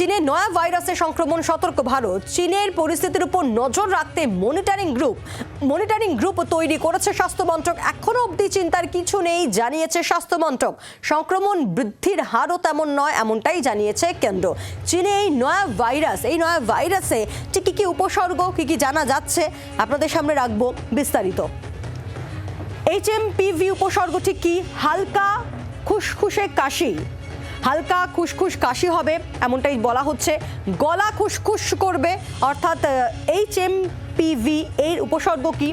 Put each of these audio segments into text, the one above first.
চীনে নয়া ভাইরাসের সংক্রমণ, সতর্ক ভারত। চীনের পরিস্থিতির উপর নজর রাখতে মনিটরিং গ্রুপ মনিটরিং গ্রুপ তৈরি করেছে স্বাস্থ্য মন্ত্রক। এখনও অবধি চিন্তার কিছু নেই, জানিয়েছে স্বাস্থ্য মন্ত্রক। সংক্রমণ বৃদ্ধির হারও তেমন নয়, এমনটাই জানিয়েছে কেন্দ্র। চীনে এই নয়া ভাইরাস, এই নয়া ভাইরাসে ঠিক কী কী উপসর্গ, কী কী জানা যাচ্ছে, আপনাদের সামনে রাখব বিস্তারিত। এইচএমপিভি উপসর্গটি কি? হালকা, খুসখুসে কাশি। হালকা খুসখুস কাশি হবে, এমনটাই বলা হচ্ছে। গলা খুসখুস করবে, অর্থাৎ এইচ এম পিভি এর উপসর্গ কি?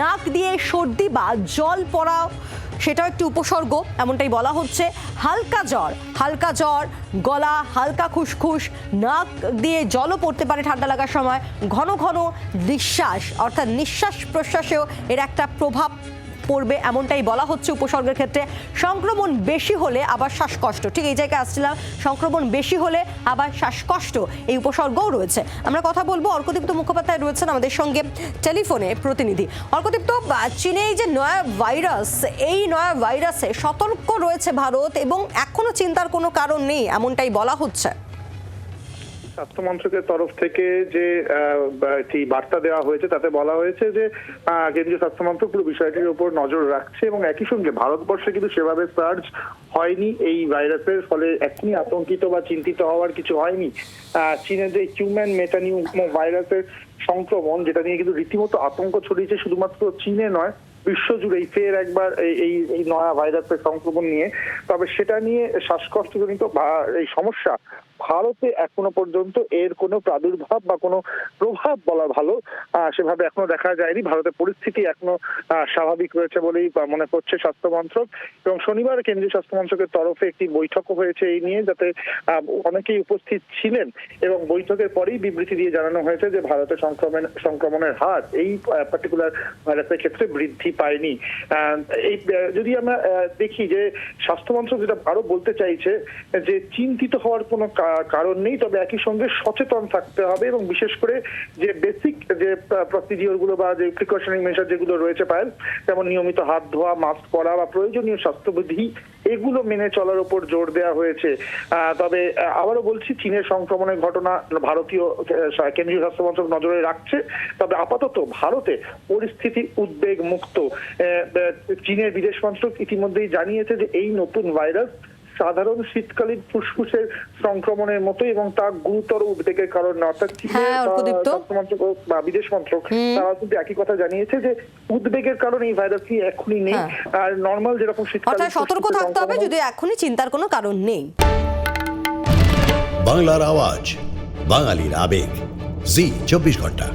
নাক দিয়ে সর্দি বা জল পড়া সেটাও একটি উপসর্গ, এমনটাই বলা হচ্ছে। হালকা জ্বর হালকা জ্বর, গলা হালকা খুসখুস নাক দিয়ে জলও পড়তে পারে ঠান্ডা লাগার সময়। ঘন ঘন নিঃশ্বাস, অর্থাৎ নিঃশ্বাস প্রশ্বাসেও এর একটা প্রভাব পড়বে, এমনটাই বলা হচ্ছে উপসর্গের ক্ষেত্রে। সংক্রমণ বেশি হলে আবার শ্বাসকষ্ট। ঠিক এই জায়গায় আসছিলাম, সংক্রমণ বেশি হলে আবার শ্বাসকষ্ট। এই উপসর্গও রয়েছে। আমরা কথা বলব, অর্কদীপ্ত মুখোপাধ্যায় রয়েছেন আমাদের সঙ্গে টেলিফোনে প্রতিনিধি। অর্কদীপ্ত চীনে এই যে নয়া ভাইরাস, এই নয়া ভাইরাসে সতর্ক রয়েছে ভারত এবং এখনও চিন্তার কোনো কারণ নেই, এমনটাই বলা হচ্ছে। স্বাস্থ্য মন্ত্রকের তরফ থেকে যে একটি বার্তা দেওয়া হয়েছে তাতে বলা হয়েছে যে কেন্দ্রীয় স্বাস্থ্য মন্ত্রক পুরো বিষয়টির উপর নজর রাখছে এবং একই সঙ্গে ভারতবর্ষে কিন্তু সেভাবে সার্চ হয়নি এই ভাইরাসের ফলে এখনই আতঙ্কিত বা চিন্তিত হওয়ার কিছু হয়নি। আহ, চীনে যে হিউম্যান মেটানিউ ভাইরাসের সংক্রমণ যেটা নিয়ে কিন্তু রীতিমতো আতঙ্ক ছড়িয়েছে শুধুমাত্র চীনে নয় বিশ্বজুড়েই ফের একবার এই- এই নয়া ভাইরাসের সংক্রমণ নিয়ে। তবে সেটা নিয়ে শ্বাসকষ্টজনিত এই সমস্যা ভারতে এখনও পর্যন্ত এর কোনো প্রাদুর্ভাব বা কোনো প্রভাব বলা ভালো সেভাবে এখনও দেখা যায়নি। ভারতের পরিস্থিতি এখনও স্বাভাবিক রয়েছে বলেই মনে করছে স্বাস্থ্য মন্ত্রক। এবং শনিবার কেন্দ্রীয় স্বাস্থ্য মন্ত্রকের তরফে একটি বৈঠকও হয়েছে এই নিয়ে, যাতে অনেকেই উপস্থিত ছিলেন। এবং বৈঠকের পরেই বিবৃতি দিয়ে জানানো হয়েছে যে ভারতে সংক্রমণ, সংক্রমণের হার এই পার্টিকুলার ভাইরাসের ক্ষেত্রে বৃদ্ধি পায়নি এই যদি আমরা দেখি যে স্বাস্থ্য মন্ত্রক যেটা আরও বলতে চাইছে, যে চিন্তিত হওয়ার কোনো কারণ নেই, তবে একই সঙ্গে সচেতন থাকতে হবে এবং বিশেষ করে যে বেসিক যে প্রসিডিওরগুলো বা যে প্রিকশনারি মেজার যেগুলো রয়েছে পায়েল, যেমন নিয়মিত হাত ধোয়া মাস্ক পরা বা প্রয়োজনীয় স্বাস্থ্যবিধি এগুলো মেনে চলার উপর জোর দেওয়া হয়েছে। তবে আবারও বলছি, চীনের সংক্রমণের ঘটনা ভারতীয় কেন্দ্রীয় স্বাস্থ্য মন্ত্রক নজরে রাখছে। তবে আপাতত ভারতে পরিস্থিতি উদ্বেগ মুক্ত চীনের বিদেশ মন্ত্রক ইতিমধ্যেই জানিয়েছে যে এই নতুন ভাইরাস সাধারণ শীতকালীন ফুসফুসের সংক্রমণের মতো এবং তা গুরুতর উদ্বেগের কারণ না অর্থাৎ হ্যাঁ, মন্ত্রক বা বিদেশ মন্ত্রক তারা কিন্তু একই কথা জানিয়েছে যে উদ্বেগের কারণ এই ভাইরাসটি এখনই নেই। হ্যাঁ। আর নর্মাল যেরকম শীতকালীন অর্থাৎ সতর্ক থাকতে হবে যদি এখনই চিন্তার কোনো কারণ নেই। বাংলার আওয়াজ বাঙালির আবেগ। জি চব্বিশ ঘণ্টা।